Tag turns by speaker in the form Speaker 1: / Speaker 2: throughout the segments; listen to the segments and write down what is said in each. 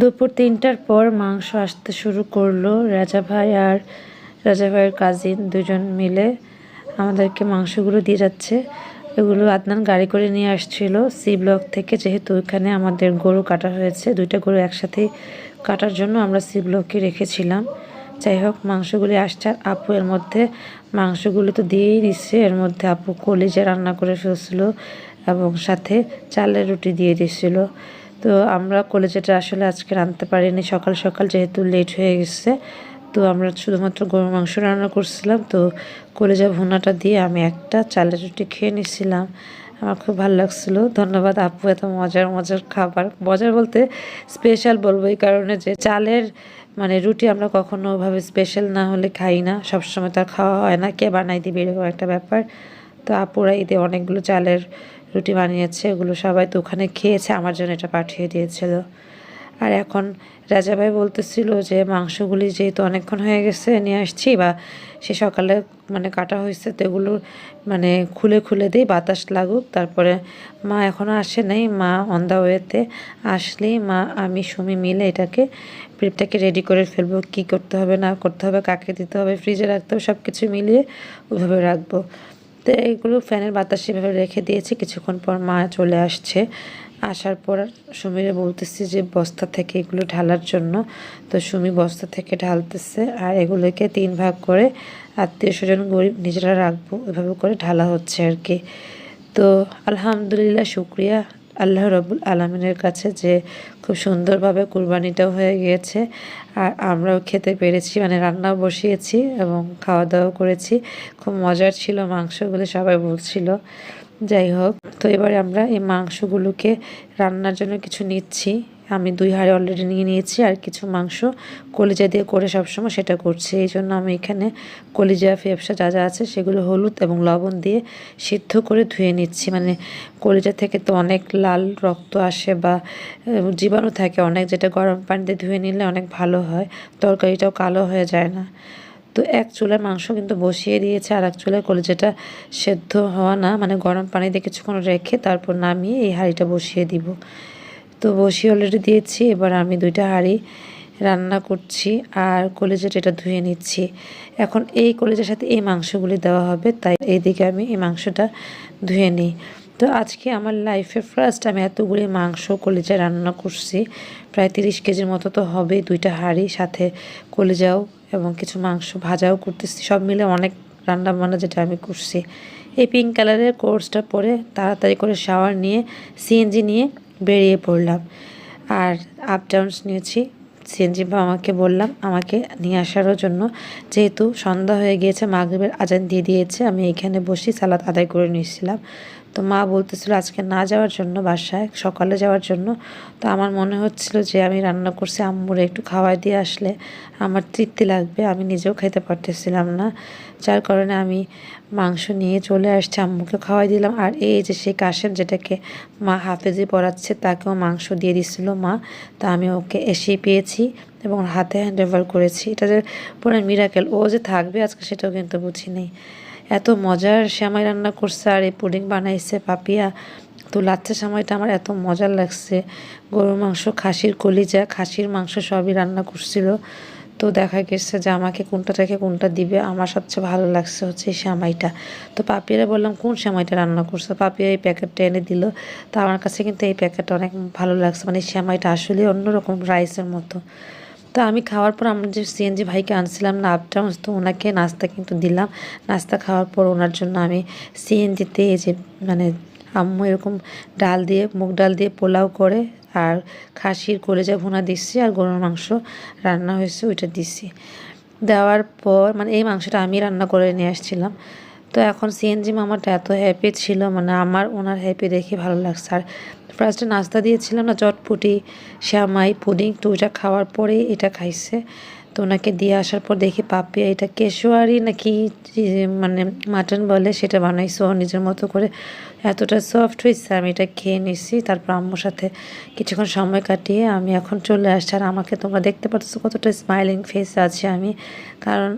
Speaker 1: দুপুর তিনটার পর মাংস আসতে শুরু করল রাজা ভাই আর রাজা ভাইয়ের কাজিন দুজন মিলে। আমাদেরকে মাংসগুলো দিয়ে যাচ্ছে। এগুলো আদনান গাড়ি করে নিয়ে আসছিল। সি ব্লক থেকে যেহেতু ওইখানে আমাদের গরু কাটা হয়েছে, দুইটা গরু একসাথে কাটার জন্য আমরা সি ব্লকে রেখেছিলাম। যাই হোক, মাংসগুলি আসছে আর আপু এর মধ্যে মাংসগুলো তো দিয়েই দিচ্ছে। এর মধ্যে আপু কলিজা রান্না করে ফেলছিল এবং সাথে চালের রুটি দিয়ে দিচ্ছিল তো আমরা কলেজেটা আসলে আজকে রাঁধতে পারিনি। সকাল সকাল যেহেতু লেট হয়ে গেছে, তো আমরা শুধুমাত্র গরুর মাংস রান্না করছিলাম। তো কলেজা ভুনাটা দিয়ে আমি একটা চালের রুটি খেয়ে নিচ্ছিলাম আমার খুব ভালো লাগছিল। ধন্যবাদ আপু, এত মজার মজার খাবার। মজার বলতে স্পেশাল বলব এই কারণে যে চালের মানে রুটি আমরা কখনো ওভাবে স্পেশাল না হলে খাই না। সবসময় তার খাওয়া হয় না। কে বানাই দিবে এরকম একটা ব্যাপার। তো আপুরা ঈদে অনেকগুলো চালের রুটি বানিয়েছে, এগুলো সবাই তো ওখানে খেয়েছে, আমার জন্য এটা পাঠিয়ে দিয়েছিল। আর এখন রাজাভাই বলতেছিল যে মাংসগুলি যেহেতু অনেকক্ষণ হয়ে গেছে, নিয়ে আসছি, বা সে সকালে মানে কাটা হয়েছে, তো এগুলো মানে খুলে খুলে দিই, বাতাস লাগুক। তারপরে মা এখনও আসে নাই, মা অন ওয়েতে আসলেই মা, আমি, সুমি মিলে এটাকে প্রিপটাকে রেডি করে ফেলব, কি করতে হবে, না করতে হবে, কাকে দিতে হবে ফ্রিজে রাখতে হবে সব কিছু মিলিয়ে ওইভাবে রাখব। তো এগুলো ফ্যানের বাতাসে এভাবে রেখে দিয়েছি। কিছুক্ষণ পর মা চলে আসছে। আসার পর সুমিরে বলতেছি যে, বস্তা থেকে এগুলো ঢালার জন্য। তো সুমি বস্তা থেকে ঢালতেছে আর এগুলোকে তিন ভাগ করে আত্মীয় স্বজন, গরিব নিজেরা রাখব। এভাবে করে ঢালা হচ্ছে আর কি। তো আলহামদুলিল্লাহ, শুক্রিয়া। আল্লাহ রবুল আলমিনের কাছে যে খুব সুন্দরভাবে কুরবানিটাও হয়ে গিয়েছে। আর আমরাও খেতে পেরেছি মানে রান্নাও বসিয়েছি এবং খাওয়া দাওয়াও করেছি। খুব মজার ছিল মাংসগুলো, সবাই বলছিল। যাই হোক, তো এবারে আমরা এই মাংসগুলোকে রান্নার জন্য কিছু নিচ্ছি। আমি দুই হাড়ে অলরেডি নিয়ে নিয়েছি আর কিছু মাংস কলিজা দিয়ে করে সবসময় সেটা করছি। এই জন্য আমি এখানে কলিজা, ফেপসা যা যা আছে সেগুলো হলুদ এবং লবণ দিয়ে সিদ্ধ করে ধুয়ে নিচ্ছি। মানে কলিজা থেকে তো অনেক লাল রক্ত আসে বা জীবাণু থাকে অনেক। যেটা গরম পানিতে ধুয়ে নিলে অনেক ভালো হয়, তরকারিটাও কালো হয়ে যায় না। তো এক চুলার মাংস কিন্তু বসিয়ে দিয়েছে আর এক চুলার কলেজাটা সেদ্ধ হওয়া না। মানে গরম পানি দিয়ে কিছুক্ষণ রেখে তারপর নামিয়ে এই হাঁড়িটা বসিয়ে দিব। তো বসি অলরেডি দিয়েছি, এবার আমি দুইটা হাঁড়ি রান্না করছি আর কলেজাটা এটা ধুয়ে নিচ্ছি। এখন এই কলেজের সাথে এই মাংসগুলি দেওয়া হবে, তাই এইদিকে আমি এই মাংসটা ধুয়ে নিই। তো আজকে আমার লাইফে ফার্স্ট আমি এতগুলি মাংস কলেজা রান্না করছি, প্রায় তিরিশ কেজির মতো তো হবেই দুইটা হাঁড়ি, সাথে কলেজাও এবং কিছু মাংস ভাজাও করতেছি, সব মিলে অনেক রান্না বান্না যেটা আমি করছি। এই পিঙ্ক কালারের কোর্সটা পরে তাড়াতাড়ি করে শাওয়ার নিয়ে সিএনজি নিয়ে বেরিয়ে পড়লাম। আর আপ ডাউনস নিয়েছি। সিএনজি আমাকে বললাম, আমাকে নিয়ে আসারও জন্য যেহেতু সন্ধ্যা হয়ে গিয়েছে, মাগরীবের আজান দিয়ে দিয়েছে, আমি এখানে বসি সালাদ আদায় করে নিয়েছিলাম। তো মা বলতেছিল আজকে না যাওয়ার জন্য বাসায়, সকালে যাওয়ার জন্য। তো আমার মনে হচ্ছিল যে আমি রান্না করছি, আম্মুরে একটু খাওয়াই দিয়ে আসলে আমার তৃপ্তি লাগবে, আমি নিজেও খাইতে পারতেছিলাম না। যার কারণে আমি মাংস নিয়ে চলে আসছি, আম্মুকে খাওয়াই দিলাম। আর এই যে সেই কাশেম যেটাকে মা হাফেজে পড়াচ্ছে তাকেও মাংস দিয়ে দিছিল মা। তা আমি ওকে এসেই পেয়েছি এবং হাতে হ্যান্ড ওভার করেছি। এটা যে পুরো মিরাকেল ও যে থাকবে আজকে সেটাও কিন্তু বুঝি নেই। এত মজার শ্যামাই রান্না করছে আর এই পুডিং বানাইছে পাপিয়া। তো লাচ্ছা সময়টা আমার এত মজার লাগছে। গরুর মাংস, খাসির কলিজা, খাসির মাংস সবই রান্না করছিল। তো দেখা গেছে যে আমাকে কোনটা থেকে কোনটা দিবে, আমার সবচেয়ে ভালো লাগছে হচ্ছে এই শ্যামাইটা। তো পাপিয়ারে বললাম, কোন শ্যামাইটা রান্না করছে? পাপিয়া এই প্যাকেটটা এনে দিল। তো আমার কাছে কিন্তু এই প্যাকেটটা অনেক ভালো লাগছে। মানে শ্যামাইটা আসলে অন্যরকম রাইসের মতো। তো আমি খাওয়ার পর আমরা যে সিএনজি ভাইকে আনছিলাম না আপটাউন তো ওনাকে নাস্তা কিন্তু দিলাম। নাস্তা খাওয়ার পর ওনার জন্য আমি সিএনজিতে যে মানে আম্মু এরকম ডাল দিয়ে, মুগ ডাল দিয়ে পোলাও করে আর খাসির কলেজা ভুনা দিচ্ছি আর গরুর মাংস রান্না হয়েছে, ওইটা দিচ্ছি। দেওয়ার পর মানে এই মাংসটা আমি রান্না করে নিয়ে আসছিলাম। তো এখন সিএনজি মামাটা এত হ্যাপি ছিল মানে আমার ওনার হ্যাপি দেখে ভালো লাগছে। আর ফার্স্টে নাস্তা দিয়েছিলাম না চটপুটি, শ্যামাই, পুডিং, তো ওইটা খাওয়ার পরে এটা খাইছে। তো ওনাকে দিয়ে আসার পর দেখি পাপিয়া এটা কেশোয়ারি নাকি মানে মাটন বলে, সেটা বানাইছো নিজের মতো করে। এতটা সফট হয়েছে আমি এটা খেয়ে নিছি। তারপর আম্মুর সাথে কিছুক্ষণ সময় কাটিয়ে আমি এখন চলে আসছি। আর আমাকে তোমরা দেখতে পাচ্ছ কতটা স্মাইলিং ফেস আছে আমি। কারণ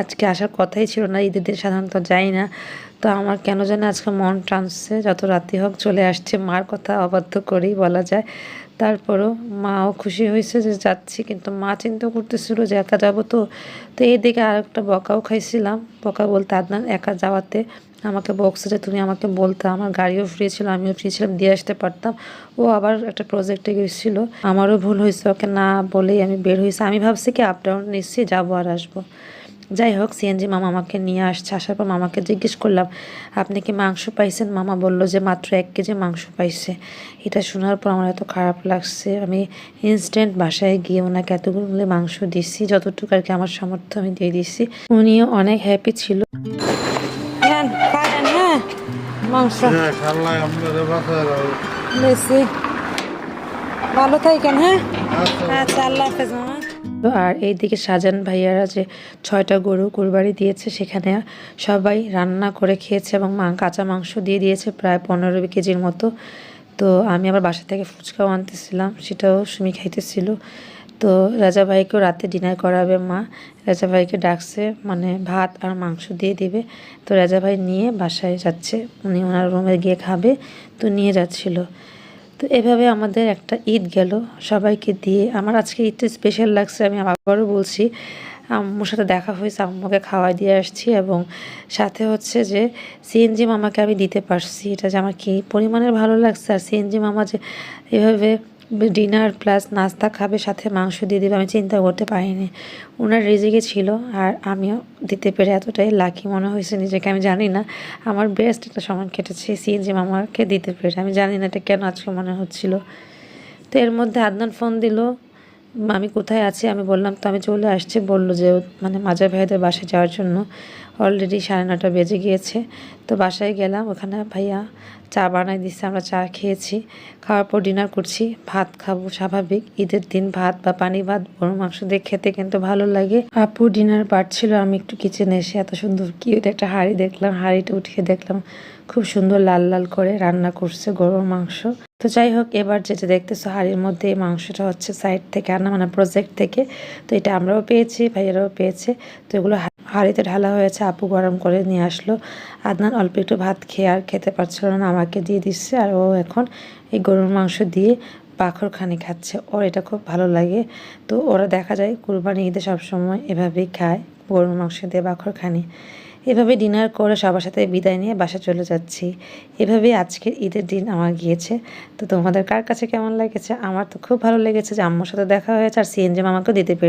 Speaker 1: আজকে আসার কথাই ছিল না, ঈদের দিন সাধারণত যাই না। তো আমার কেন জানি আজকে মন টানছে, যত রাতি হোক চলে আসছে, মার কথা অবাধ্য করেই বলা যায়। তারপরও মাও খুশি হয়েছে যে যাচ্ছি, কিন্তু মা চিন্তা করতেছিল যে একা যাব তো। তো এইদিকে আর একটা বকাও খাইছিলাম, বকা বলতে, আদনান, একা যাওয়াতে আমাকে বকছে যে তুমি আমাকে বলতে। আমার গাড়িও ফ্রি ছিল, আমিও ফ্রি ছিলাম দিয়ে আসতে পারতাম। ও আবার একটা প্রজেক্টে গেছিল আমারও ভুল হয়েছে, ওকে না বলেই আমি বের হয়েছি। আমি ভাবছি কি আপ ডাউন নিচ্ছি, যাব আর আসব। যাই হোক সিএনজি মামা আমাকে নিয়ে আসছে। আসার পর মামাকে জিজ্ঞেস করলাম আপনি কি মাংস পাইছেন? মামা বলল যে মাত্র এক কেজি মাংস পাইছে। এটা শোনার পর আমার এত খারাপ লাগছে। আমি ইনস্ট্যান্ট বাসায় গিয়ে ওনাকে এতগুলো মাংস দিচ্ছি যতটুকু আর কি আমার সামর্থ্য আমি দিয়ে দিচ্ছি উনিও অনেক হ্যাপি ছিল। হ্যাঁ মাংস।
Speaker 2: হ্যাঁ রাখো।
Speaker 1: ভালো থাকেন হ্যাঁ?
Speaker 2: আচ্ছা।
Speaker 1: আচ্ছা আল্লাহ হাফেজ আর এইদিকে সাজান ভাইয়ারা যে ছয়টা গরু কুরবানি দিয়েছে, সেখানে সবাই রান্না করে খেয়েছে এবং মা কাঁচা মাংস দিয়ে দিয়েছে প্রায় পনেরো কেজির মতো। তো আমি আবার বাসা থেকে ফুচকাও আনতেছিলাম, সেটাও সুমি খাইতেছিল। তো রাজা ভাইকেও রাতে ডিনার করাবে মা। রাজা ভাইকে ডাকছে মানে ভাত আর মাংস দিয়ে দিবে। তো রাজা ভাই নিয়ে বাসায় যাচ্ছে, উনি ওনার রুমে গিয়ে খাবে, তো নিয়ে যাচ্ছিল। তো এভাবে আমাদের একটা ঈদ গেল। সবাইকে দিয়ে আমার আজকে ঈদটা স্পেশাল লাগছে, আমি আবারও বলছি, আম্মুর সাথে দেখা হয়েছে, আম্মুকে খাওয়াই দিয়ে আসছি এবং সাথে হচ্ছে যে সিএনজি মামাকে আমি দিতে পারছি। এটা যে আমার কী পরিমাণের ভালো লাগছে, আর সিএনজি মামা যে এভাবে ডিনার প্লাস নাস্তা খাবে, সাথে মাংস দিয়ে দেবে, আমি চিন্তা করতে পারিনি। ওনার রিজিকে ছিল আর আমিও দিতে পেরে এতটাই লাকি মনে হয়েছে নিজেকে, আমি জানি না। আমার বেস্ট একটা সময় কেটেছে সিএনজি মামাকে দিতে পেরে। আমি জানি না এটা কেন আজকে মনে হচ্ছিল। তো এর মধ্যে আদনান ফোন দিল আমি কোথায় আছি? আমি বললাম, তো আমি চলে আসছি। বলল যে মানে মাজার ভাইদের বাসায় যাওয়ার জন্য। অলরেডি সাড়ে নটা বেজে গিয়েছে। তো বাসায় গেলাম। ওখানে ভাইয়া চা বানাই দিচ্ছে আমরা চা খেয়েছি। খাওয়ার পর ডিনার করছি। ভাত খাব স্বাভাবিক। ঈদের দিন ভাত বা পানি ভাত গরু মাংস দিয়ে খেতে কিন্তু ভালো লাগে। আপু ডিনার পারছিল আমি একটু কিচেনে এসে এত সুন্দর কিউট একটা হাঁড়ি দেখলাম। হাঁড়িটা উঠিয়ে দেখলাম। খুব সুন্দর লাল লাল করে রান্না করছে গরুর মাংস। তো যাই হোক, এবার যেটা দেখতেছো, হাঁড়ির মধ্যে মাংসটা হচ্ছে সাইড থেকে আনা মানে প্রজেক্ট থেকে। তো এটা আমরাও পেয়েছি, ভাইয়েরাও পেয়েছে। তো এগুলো হাঁড়িতে ঢালা হয়েছে, আপু গরম করে নিয়ে আসলো। আদনান অল্প একটু ভাত খেয়ে আর খেতে পারছিল না, আমাকে দিয়ে দিচ্ছে। আর ও এখন এই গরুর মাংস দিয়ে পাখরখানি খাচ্ছে। ওর এটা খুব ভালো লাগে। তো ওরা দেখা যায়, কুরবানি ঈদে সবসময় এভাবেই খায়, গরুর মাংস দিয়ে বাখরখানি এভাবে ডিনার করে সবার সাথে বিদায় নিয়ে বাসা চলে যাচ্ছি। এভাবে আজকের ঈদের দিন আমার গিয়েছে। তো তোমাদের কার কাছে কেমন লেগেছে? আমার তো খুব ভালো লেগেছে যে আম্মুর সাথে দেখা হয়েছে আর সিএনজি মামাকেও দিতে পেরে